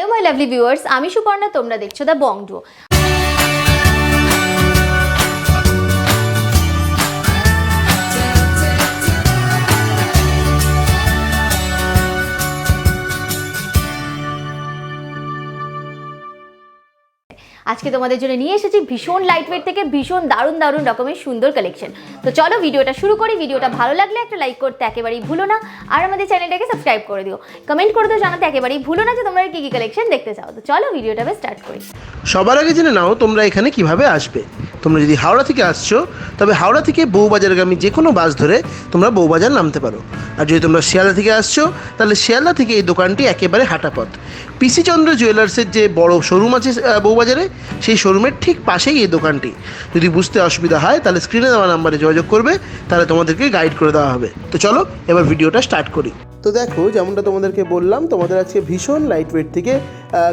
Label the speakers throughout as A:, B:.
A: Hello my lovely viewers আমি সুপর্ণা তোমরা দেখছ দ্য বংডু। আজকে তোমাদের জন্য নিয়ে এসেছি ভীষণ লাইট ওয়েট থেকে ভীষণ দারুণ দারুণ রকমের সুন্দর কালেকশন তো চলো ভিডিওটা শুরু করি। ভিডিওটা ভালো লাগলে একটা লাইক করতে একেবারেই ভুলো না। আর আমাদের চ্যানেলটাকে সাবস্ক্রাইব করে দিও। কমেন্ট করে দিও জানাতে একেবারেই ভুলো না যে তোমরা কী কী কালেকশন দেখতে চাও। তো চলো ভিডিওটা স্টার্ট করি।
B: সবার আগে জেনে নাও তোমরা এখানে কীভাবে আসবে। তোমরা যদি হাওড়া থেকে আসছো, তবে হাওড়া থেকে বউবাজারগামী যে কোনো বাস ধরে তোমরা বউবাজার নামতে পারো। আর যদি তোমরা শিয়ালদা থেকে আসছো, তাহলে শিয়ালদা থেকে এই দোকানটি একেবারে হাঁটাপথ। পিসি চন্দ্র জুয়েলার্সের যে বড় শোরুম আছে বউবাজারে, সেই শোরুমের ঠিক পাশেই এই দোকানটি। যদি বুঝতে অসুবিধা হয়, তাহলে স্ক্রিনে দেওয়া নাম্বারে যোগাযোগ করবে, তাহলে তোমাদেরকে গাইড করে দেওয়া হবে। তো চলো, এবার ভিডিওটা স্টার্ট করি। তো দেখো, যেমনটা তোমাদেরকে বললাম, তোমাদের আজকে ভীষণ লাইট ওয়েট থেকে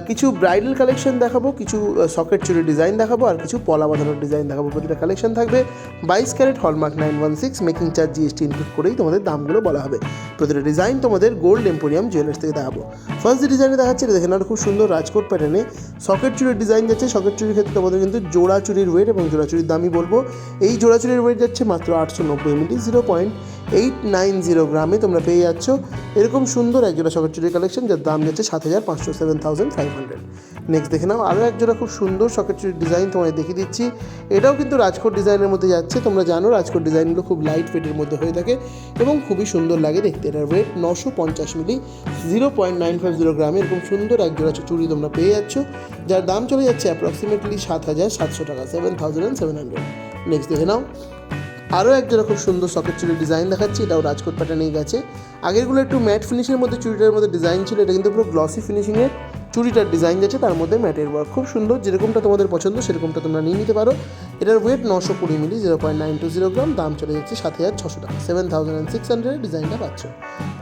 B: কিছু ব্রাইডাল কালেকশন দেখাবো, কিছু সকেট চুরি ডিজাইন দেখাবো, আর কিছু পলা বাঁধানোর ডিজাইন দেখাবো। প্রতিটা কালেকশন থাকবে বাইশ carat hallmark nine one six making charge GST include করেই তোমাদের দামগুলো বলা হবে। প্রতিটা ডিজাইন তোমাদের গোল্ড এম্পোরিয়াম জুয়েলার্স থেকে দেখাবো। ফার্স্ট যে ডিজাইনে দেখাচ্ছে, এটা দেখে খুব সুন্দর রাজকোট প্যাটার্নে সকেট চুরির ডিজাইন যাচ্ছে সকেট চুরির ক্ষেত্রে তোমাদের কিন্তু জোড়া চুরির ওয়েট এবং জোড়া চুরির দামই বলব। এই জোড়া চুরির ওয়েট যাচ্ছে মাত্র আটশো নব্বই milli zero point eight nine zero গ্রামে তোমরা পেয়ে যাচ্ছ এরকম সুন্দর একজোড়া সকেট চুরির কালেকশন যার দাম যাচ্ছে সাত হাজার পাঁচশো seven thousand five hundred next দেখে নাও আরও একজোড়া খুব সুন্দর সকেট চুরির ডিজাইন তোমায় দেখিয়ে দিচ্ছি। এটাও কিন্তু রাজকোট ডিজাইনের মধ্যে যাচ্ছে, তোমরা জানো রাজকোট ডিজাইনগুলো খুব লাইট ওয়েটের মধ্যে হয়ে থাকে এবং খুবই সুন্দর লাগে দেখতে। এটার ওয়েট নশো পঞ্চাশ milli zero point nine five zero গ্রামে এরকম সুন্দর একজোড়া চুড়ি তোমরা পেয়ে যাচ্ছ, যার দাম চলে যাচ্ছে অ্যাপ্রক্সিমেটলি সাত হাজার সাতশো টাকা seven thousand seven hundred next দেখে নাও আরও একজোড়া খুব সুন্দর সকেট চুরির ডিজাইন দেখাচ্ছি, এটাও রাজকোট প্যাটার্নেই গেছে। আগেরগুলো একটু ম্যাট ফিনিশের মধ্যে চুড়িটার মধ্যে ডিজাইন ছিল, এটা কিন্তু পুরো গ্লসি ফিনিশিংয়ের চুড়িটার ডিজাইন যাচ্ছে, তার মধ্যে ম্যাটের ওয়ার্ক খুব সুন্দর, যেরকমটা তোমাদের পছন্দ, সেরকমটা তোমরা নিয়ে নিতে পারো। এটার ওয়েট নশো কুড়ি milli zero point nine two zero gram দাম চলে যাচ্ছে সাত হাজার ছশো টাকা। Seven thousand and six hundred ডিজাইনটা পাচ্ছ।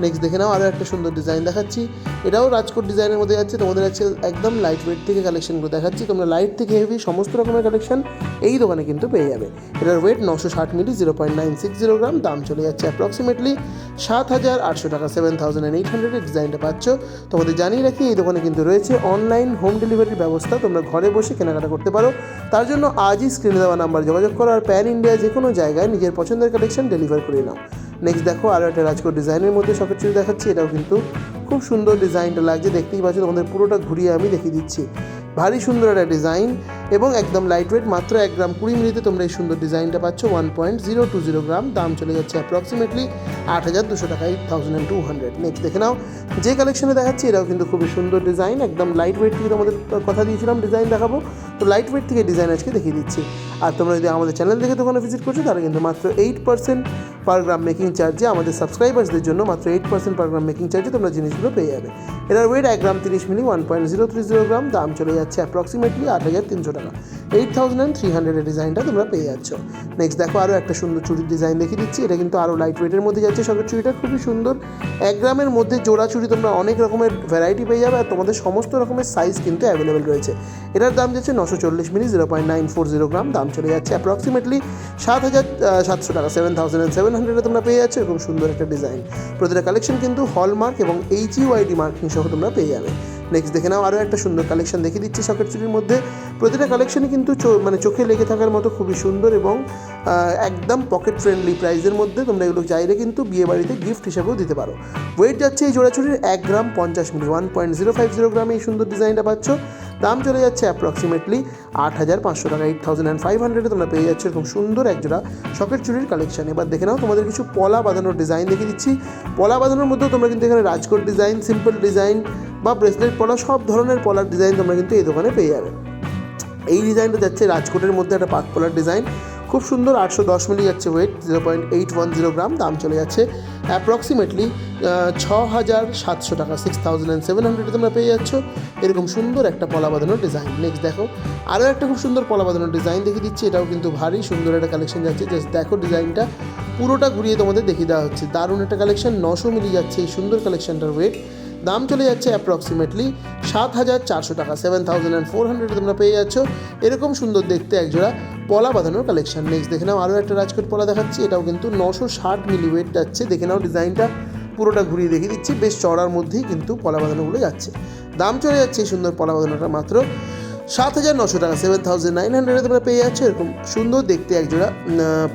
B: নেক্সট দেখে নাও আরও একটা সুন্দর ডিজাইন দেখাচ্ছি। এটাও রাজকোট ডিজাইনের মধ্যে যাচ্ছে, তোমাদের আছে একদম লাইট ওয়েট থেকে কালেকশনগুলো দেখাচ্ছি। তোমরা লাইট থেকে হেভি সমস্ত রকমের কালেকশন এই দোকানে কিন্তু পেয়ে যাবে। এটার ওয়েট নশো ষাট milli zero point nine six zero gram দাম চলে যাচ্ছে অ্যাপ্রক্সিমেটলি সাত হাজার আটশো টাকা। সেভেন থাউজেন্ড এইট হান্ড্রেডের ডিজাইনটা পাচ্ছ। তোমাদের জানিয়ে রাখি, এই দোকানে কিন্তু রয়েছে অনলাইন হোম ডেলিভারির ব্যবস্থা। তোমরা ঘরে বসে কেনাকাটা করতে পারো। তার জন্য আজই স্ক্রিনে দেওয়া নাম্বার যোগাযোগ করো আর প্যান ইন্ডিয়া যে কোনো জায়গায় নিজের পছন্দের কালেকশন ডেলিভার করে নাও। নেক্সট দেখো আরও একটা রাজকোট ডিজাইনের মধ্যে সকেট চুরি দেখাচ্ছি। এটাও কিন্তু খুব সুন্দর ডিজাইনটা লাগছে। দেখতেই পাচ্ছ তোমাদের পুরোটা ঘুরিয়ে আমি দেখিয়ে দিচ্ছি। ভারী সুন্দর একটা ডিজাইন এবং একদম লাইট ওয়েট মাত্র এক গ্রাম কুড়ি মিনিটে তোমরা এই সুন্দর ডিজাইনটা পাচ্ছ। One point zero two zero gram, দাম চলে যাচ্ছে অ্যাপ্রক্সিমেটলি আট হাজার দুশো টাকা eight thousand and two hundred next দেখে নাও, যে কালেকশনে দেখাচ্ছি, এটাও কিন্তু খুবই সুন্দর ডিজাইন একদম লাইট ওয়েট থেকে তোমাদের কথা দিয়েছিলাম ডিজাইন দেখাবো। তো লাইট ওয়েট থেকে ডিজাইন আজকে দেখিয়ে দিচ্ছি। আর তোমরা যদি আমাদের চ্যানেল থেকে দোকানে ভিজিট করছ, তাহলে কিন্তু মাত্র eight percent per gram making চার্জে আমাদের সাবস্ক্রাইবার্সদের জন্য মাত্র eight percent per gram making চার্জে তোমরা জিনিসগুলো পেয়ে যাবে। এটার ওয়েট এক গ্রাম তিরিশ milli one point zero three zero gram, দাম চলে যাচ্ছে অ্যাপ্রক্সিমেটলি আট হাজার তিনশো টাকা। এইট থাউজেন্ড থ্রি হান্ড্রেডের ডিজাইনটা তোমরা পেয়ে যাচ্ছ। নেক্সট দেখো আরও একটা সুন্দর চুরির ডিজাইন দেখিয়ে দিচ্ছি। এটা কিন্তু আরও লাইট ওয়েটের মধ্যে যাচ্ছে। সকেট চুরিটা খুবই সুন্দর। এক গ্রামের মধ্যে জোড়া চুরি তোমরা অনেক রকমের ভ্যারাইটি পেয়ে যাবে আর তোমাদের সমস্ত রকমের সাইজ কিন্তু অ্যাভেলেবেল রয়েছে। এটার দাম যাচ্ছে নশো চল্লিশ milli zero point nine four zero gram. দাম চলে যাচ্ছে অ্যাপ্রক্সিমেটলি সাত হাজার সাতশো টাকা। সেভেন থাউজেন্ড সেভেন হান্ড্রেডে তোমরা পেয়ে যাচ্ছ এরকম সুন্দর একটা ডিজাইন প্রতিটা কালেকশন কিন্তু হলমার্ক এবং এইচ ইউআইডি মার্কিং সহ তোমরা পেয়ে যাবে। নেক্সট দেখে নাও আরও একটা সুন্দর কালেকশন দেখে দিচ্ছি সকেট চুরির মধ্যে। প্রতিটা কালেকশনই কিন্তু মানে চোখে লেগে থাকার মতো খুবই সুন্দর এবং একদম পকেট ফ্রেন্ডলি প্রাইসের মধ্যে তোমরা এগুলো চাইলে কিন্তু বিয়ে বাড়িতে গিফট হিসাবেও দিতে পারো। ওয়েট যাচ্ছে এই জোড়া চুরির এক গ্রাম পঞ্চাশ milli one point zero five zero gram এই সুন্দর ডিজাইনটা পাচ্ছ। দাম চলে যাচ্ছে অ্যাপ্রক্সিমেটলি আট হাজার পাঁচশো টাকা এইট থাউজেন্ড অ্যান্ড ফাইভ হান্ড্রেডে তোমরা পেয়ে যাচ্ছ এরকম সুন্দর একজোড়া শখের চুরির কালেকশন এবার দেখে নাও, তোমাদের কিছু পলা বাঁধানোর ডিজাইন দেখিয়ে দিচ্ছি। পলা বাঁধানোর মধ্যেও তোমরা কিন্তু এখানে রাজকোট ডিজাইন সিম্পল ডিজাইন বা ব্রেসলেট পলা, সব ধরনের পলার ডিজাইন তোমরা কিন্তু এই দোকানে পেয়ে যাবে। এই ডিজাইনটা যাচ্ছে রাজকোটের মধ্যে একটা পাক পলার ডিজাইন খুব সুন্দর আটশো দশ মিলি যাচ্ছে weight zero point eight one zero gram দাম চলে যাচ্ছে অ্যাপ্রক্সিমেটলি ছ হাজার সাতশো টাকা সিক্স থাউজেন্ড অ্যান্ড সেভেন হান্ড্রেডে তোমরা পেয়ে যাচ্ছ। এরকম সুন্দর একটা পলা বাঁধানোর ডিজাইন নেক্সট দেখো আরও একটা খুব সুন্দর পলা বাঁধানোর ডিজাইন দেখিয়ে দিচ্ছি, এটাও কিন্তু ভারী, সুন্দর একটা কালেকশন যাচ্ছে। জাস্ট দেখো ডিজাইনটা পুরোটা ঘুরিয়ে তোমাদের দেখিয়ে দেওয়া হচ্ছে। দারুণ একটা কালেকশন নশো মিলি যাচ্ছে এই সুন্দর কালেকশনটার ওয়েট দাম চলে যাচ্ছে অ্যাপ্রক্সিমেটলি সাত হাজার চারশো টাকা seven thousand and four hundred তোমরা পেয়ে যাচ্ছ। এরকম সুন্দর দেখতে একজোড়া পলা বাঁধানোর কালেকশন নেক্সট দেখে নাও আরও একটা রাজকোট পলা দেখাচ্ছি। এটাও কিন্তু নশো ষাট মিলি ওয়েট যাচ্ছে। দেখে নাও ডিজাইনটা পুরোটা ঘুরিয়ে দেখিয়ে দিচ্ছি। বেশ চড়ার মধ্যেই কিন্তু পলা বাঁধানোগুলো যাচ্ছে। দাম চলে যাচ্ছে এই সুন্দর পলা বাঁধানোটা মাত্র সাত হাজার নশো টাকা সেভেন থাউজেন্ড নাইন হান্ড্রেডে তোমরা পেয়ে যাচ্ছ। এরকম সুন্দর দেখতে একজোড়া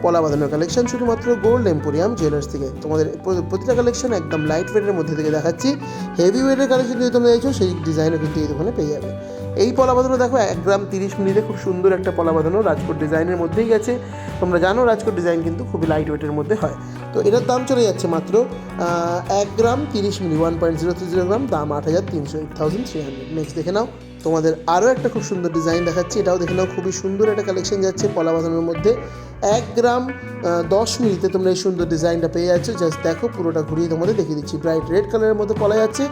B: পলা বাঁধানোর কালেকশন শুধুমাত্র গোল্ড এম্পোরিয়াম জুয়েলার্স থেকে। তোমাদের প্র- প্রতিটা কালেকশন একদম লাইট ওয়েটের মধ্যে থেকে দেখাচ্ছি। হেভি ওয়েটের কালেকশন যদি তোমরা চাইছো সেই ডিজাইনও কিন্তু এই দোকানে পেয়ে যাবে। এই পলা বাঁধানো দেখো, এক গ্রাম তিরিশ মিনিটে খুব সুন্দর একটা পলা বাঁধানো রাজকোট ডিজাইনের মধ্যেই গেছে। তোমরা জানো রাজকোট ডিজাইন কিন্তু খুবই লাইট ওয়েটের মধ্যে হয়। তো এটার দাম চলে যাচ্ছে মাত্র এক গ্রাম তিরিশ milli one point zero three zero gram দাম আট হাজার তিনশো eight thousand three hundred next দেখে নাও, তোমাদের আরও একটা খুব সুন্দর ডিজাইন দেখাচ্ছি, এটাও দেখে নাও, খুবই সুন্দর একটা কালেকশন যাচ্ছে কলা বাঁধানোর মধ্যে। এক গ্রাম দশ মিনিটে তোমরা এই সুন্দর ডিজাইনটা পেয়ে যাচ্ছ জাস্ট দেখো, পুরোটা ঘুরিয়ে তোমাদের দেখিয়ে দিচ্ছি। ব্রাইট রেড কালারের মধ্যে পলা যাচ্ছে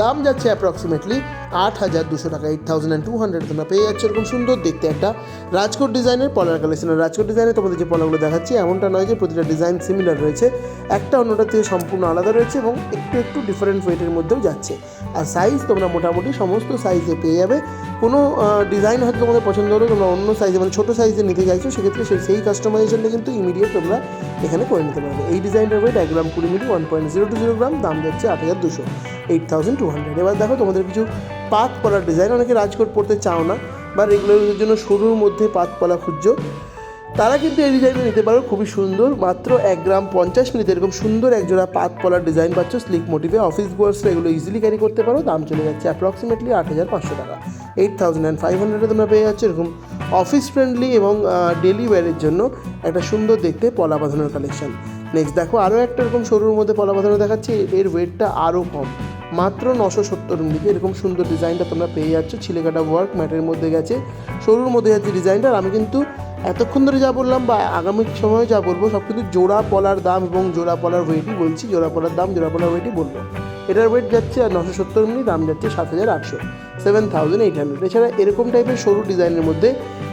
B: দাম যাচ্ছে অ্যাপ্রক্সিমেটলি আট হাজার দুশো টাকা eight thousand and two hundred তোমরা পেয়ে যাচ্ছ এরকম সুন্দর দেখতে একটা রাজকোট ডিজাইনের পলার কালেকশন রাজকোট ডিজাইনে তোমাদের যে পলাগুলো দেখাচ্ছি, এমনটা নয় যে প্রতিটা ডিজাইন সিমিলার রয়েছে। একটা অন্যটার থেকে সম্পূর্ণ আলাদা রয়েছে এবং একটু একটু ডিফারেন্ট ওয়েটের মধ্যেও যাচ্ছে। আর সাইজ তোমরা মোটামুটি সমস্ত সাইজে পেয়ে যাবে। কোনো ডিজাইন হয়তো তোমাদের পছন্দ হলে তোমরা অন্য সাইজে মানে ছোটো সাইজে নিতে চাইছো, সেক্ষেত্রে সেই সেই কাস্টমাইজেশনটা কিন্তু ইমিডিয়েট তোমরা এখানে করে নিতে পারবে। এই ডিজাইনটার ওয়েট এক গ্রাম কুড়ি milli one point zero two zero gram, দাম যাচ্ছে আট হাজার দুশো। এইট থাউজেন্ড টু হান্ড্রেড এবার দেখো, তোমাদের কিছু পাত পলার ডিজাইন। অনেকে রাজকোট পড়তে চাও না, বা রেগুলারের জন্য সরুর মধ্যে পাত পলা খুঁজছো। তারা কিন্তু এই ডিজাইনটা নিতে পারো, খুবই সুন্দর। মাত্র এক গ্রাম পঞ্চাশ মিনিট এরকম সুন্দর একজোড়া পাত পলার ডিজাইন পাচ্ছ। স্লিক মোটিভে অফিস গোয়ার্সরা এগুলো ইজিলি ক্যারি করতে পারো। দাম চলে যাচ্ছে অ্যাপ্রক্সিমেটলি আট হাজার পাঁচশো টাকা। এইট থাউজেন্ড অ্যান্ড ফাইভ হান্ড্রেডে তোমরা পেয়ে যাচ্ছ এরকম অফিস ফ্রেন্ডলি এবং ডেলি ওয়্যারের জন্য একটা সুন্দর দেখতে পলা বাঁধানোর কালেকশন নেক্সট দেখো, আরও একটা এরকম সরুর মধ্যে পলা বাঁধানো দেখাচ্ছে। এর ওয়েটটা আরও কম। মাত্র নশো সত্তর মিনিটে এরকম সুন্দর ডিজাইনটা তোমরা পেয়ে যাচ্ছ। ছিলেকাটা ওয়ার্ক ম্যাটের মধ্যে গেছে। সরুর মধ্যে যাচ্ছে ডিজাইনটা আমি কিন্তু এতক্ষণ ধরে যা বললাম বা আগামী সময়ে যা বলব, সব কিন্তু জোড়া পলার দাম এবং জোড়া পলার ওয়েটই বলছি। জোড়া পলার দাম, জোড়া পলার ওয়েটই বলব। এটার ওয়েট যাচ্ছে আর নশো সত্তর মিনিট দাম যাচ্ছে সাত হাজার আটশো। সেভেন থাউজেন্ড এইট হান্ড্রেড এছাড়া এরকম টাইপের সরু ডিজাইনের মধ্যে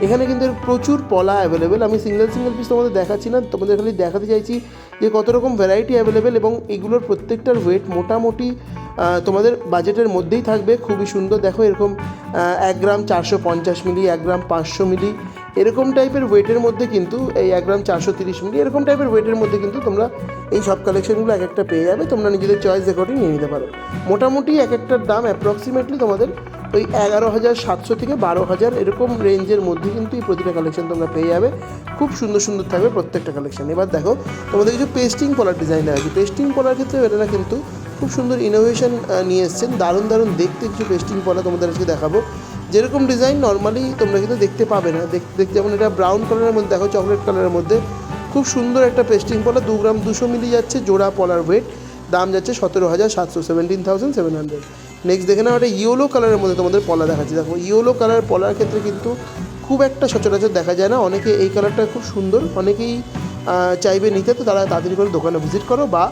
B: এখানে কিন্তু প্রচুর পলা অ্যাভেলেবেল আমি সিঙ্গেল সিঙ্গেল পিস তোমাদের দেখাচ্ছি না, তোমাদের খালি দেখাতে চাইছি যে কত রকম ভ্যারাইটি অ্যাভেলেবেল এবং এগুলোর প্রত্যেকটার ওয়েট মোটামুটি তোমাদের বাজেটের মধ্যেই থাকবে। খুবই সুন্দর। দেখো এরকম এক গ্রাম চারশো পঞ্চাশ মিলি, এক গ্রাম পাঁচশো মিলি। এরকম টাইপের ওয়েটের মধ্যে কিন্তু এই এক গ্রাম চারশো তিরিশ মিলি, এরকম টাইপের ওয়েটের মধ্যে কিন্তু তোমরা এই সব কালেকশনগুলো এক একটা পেয়ে যাবে। তোমরা নিজেদের চয়েস অ্যাকর্ডিং নিয়ে নিতে পারো। মোটামুটি এক একটার দাম অ্যাপ্রক্সিমেটলি তোমাদের ওই এগারো হাজার সাতশো থেকে বারো হাজার এরকম রেঞ্জের মধ্যে কিন্তু এই প্রতিটা কালেকশন তোমরা পেয়ে যাবে। খুব সুন্দর সুন্দর থাকবে প্রত্যেকটা কালেকশন এবার দেখো, তোমাদের কিছু পেস্টিং পলার ডিজাইন আছে পেস্টিং পলার ক্ষেত্রে এনারা কিন্তু খুব সুন্দর ইনোভেশন নিয়ে এসেছেন। দারুণ দারুণ দেখতে কিছু পেস্টিং পলা তোমাদের আজকে দেখাবো। যেরকম ডিজাইন নর্মালি তোমরা কিন্তু দেখতে পাবে না। দেখ- দেখতে যেমন এটা ব্রাউন কালারের মধ্যে, দেখো চকলেট কালারের মধ্যে। খুব সুন্দর একটা পেস্টিং পলা, দু গ্রাম দুশো মিলি যাচ্ছে, জোড়া পলার ওয়েট দাম যাচ্ছে সতেরো হাজার সাতশো seventeen thousand seven hundred next দেখে নাও একটা ইয়েলো কালারের মধ্যে তোমাদের পলা দেখাচ্ছি। দেখো ইয়েলো কালার পলার ক্ষেত্রে কিন্তু খুব একটা সচরাচর দেখা যায় না। অনেকে এই কালারটা খুব সুন্দর, অনেকেই চাইবে নিতে। তো তারা তাড়াতাড়ি করে দোকানে ভিজিট করো বা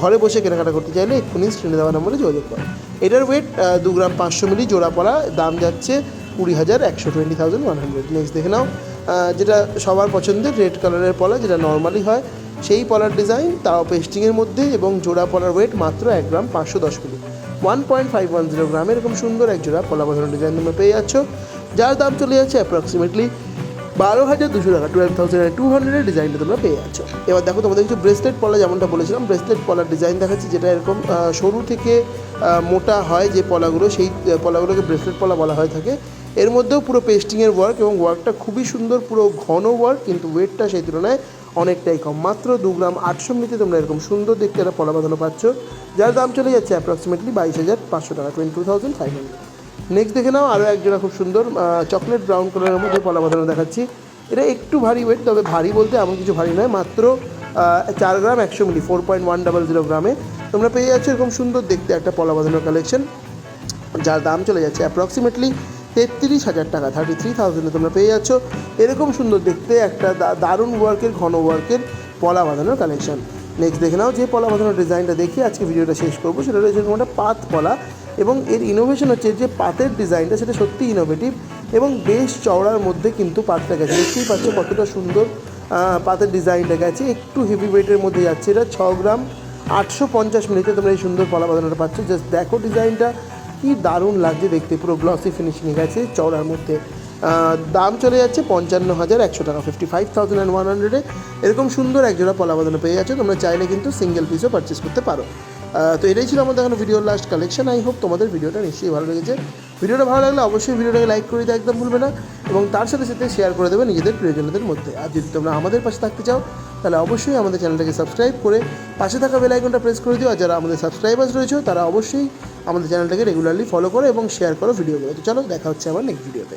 B: ঘরে বসে কেনাকাটা করতে চাইলে এক্ষুনি স্ক্রিনে দেওয়া নম্বরে যোগাযোগ করো। এটার ওয়েট দু গ্রাম পাঁচশো মিলি জোড়া পলা দাম যাচ্ছে কুড়ি হাজার একশো twenty thousand one hundred next দেখে নাও যেটা সবার পছন্দের রেড কালারের পলা, যেটা নর্মালি হয়, সেই পলার ডিজাইন তাও পেস্টিংয়ের মধ্যে এবং জোড়া পলার ওয়েট মাত্র এক গ্রাম পাঁচশো দশ milli. One point five one zero gram এরকম সুন্দর এক জোড়া পলা বাঁধানো ডিজাইন তোমরা পেয়ে যাচ্ছ, যার দাম চলে যাচ্ছে অ্যাপ্রক্সিমেটলি বারো হাজার দুশো টাকা টুয়েলভ থাউজেন্ড টু হান্ড্রেডের ডিজাইনটা তোমরা পেয়ে যাচ্ছ। এবার দেখো, তোমাদের কিছু ব্রেসলেট পলা যেমনটা বলেছিলাম ব্রেসলেট পলার ডিজাইন দেখাচ্ছি, যেটা এরকম সরু থেকে মোটা হয় যে পলাগুলো, সেই পলাগুলোকে ব্রেসলেট পলা বলা হয়ে থাকে। এর মধ্যেও পুরো পেস্টিংয়ের ওয়ার্ক এবং ওয়ার্কটা খুবই সুন্দর, পুরো ঘন ওয়ার্ক কিন্তু ওয়েটটা সেই তুলনায় অনেকটাই কম। মাত্র দু গ্রাম আটশো মিনিটে তোমরা এরকম সুন্দর দেখতে একটা পলা বাঁধানো পাচ্ছ, যার দাম চলে যাচ্ছে অ্যাপ্রক্সিমেটলি বাইশ হাজার পাঁচশো টাকা twenty two thousand five hundred next দেখে নাও আরও এক জোড়া খুব সুন্দর চকলেট ব্রাউন কালারের মধ্যে পলা বাঁধানো দেখাচ্ছি। এটা একটু ভারী ওয়েট তবে ভারী বলতে এমন কিছু ভারী নয়, মাত্র চার গ্রাম একশো milli four point one double zero গ্রামে। তোমরা পেয়ে যাচ্ছ এরকম সুন্দর দেখতে একটা পলা বাঁধানোর কালেকশন যার দাম চলে যাচ্ছে অ্যাপ্রক্সিমেটলি তেত্রিশ হাজার টাকা থার্টি থ্রি থাউজেন্ডে তোমরা পেয়ে যাচ্ছ। এরকম সুন্দর দেখতে একটা দারুণ ওয়ার্কের ঘন ওয়ার্কের পলা বাঁধানোর কালেকশন নেক্সট দেখে নাও, যে পলা বাঁধানোর ডিজাইনটা দেখি, আজকে ভিডিওটা শেষ করব, সেটা রয়েছে একটা পাত পলা এবং এর ইনোভেশন হচ্ছে যে পাতের ডিজাইনটা সেটা সত্যি ইনোভেটিভ এবং বেশ চওড়ার মধ্যে কিন্তু পাতটা গেছে। দেখতেই পাচ্ছ কতটা সুন্দর পাতের ডিজাইনটা গেছে। একটু হেভি ওয়েটের মধ্যে যাচ্ছে এটা, ছ গ্রাম, আটশো পঞ্চাশ মিনিটে তোমরা এই সুন্দর পলা বাঁধানোটা পাচ্ছ। জাস্ট দেখো ডিজাইনটা কি দারুণ লাগছে দেখতে, পুরো গ্লসি ফিনিশিং গেছে চওড়ার মধ্যে। দাম চলে যাচ্ছে পঞ্চান্ন হাজার একশো টাকা fifty five thousand and one হান্ড্রেডে এরকম সুন্দর একজোড়া পলা বাঁধানো পেয়ে যাচ্ছে, তোমরা চাইলে কিন্তু সিঙ্গেল পিসও পারচেস করতে পারো। তো এটাই ছিল আমাদের এখন ভিডিওর লাস্ট কালেকশন আই হোপ তোমাদের ভিডিওটা নিশ্চয়ই ভালো লেগেছে। ভিডিওটা ভালো লাগলে অবশ্যই ভিডিওটাকে লাইক করে দিতে একদম ভুলবে না এবং তার সাথে সাথে শেয়ার করে দেবে নিজেদের প্রিয়জনদের মধ্যে। আর যদি তোমরা আমাদের পাশে থাকতে চাও, তাহলে অবশ্যই আমাদের চ্যানেলটাকে সাবস্ক্রাইব করে পাশে থাকা বেল আইকনটা প্রেস করে দিও। আর যারা আমাদের সাবস্ক্রাইবার্স রয়েছে, তারা অবশ্যই আমাদের চ্যানেলটাকে রেগুলারলি ফলো করো এবং শেয়ার করো ভিডিওগুলো তো চলো, দেখা হচ্ছে আবার নেক্সট ভিডিওতে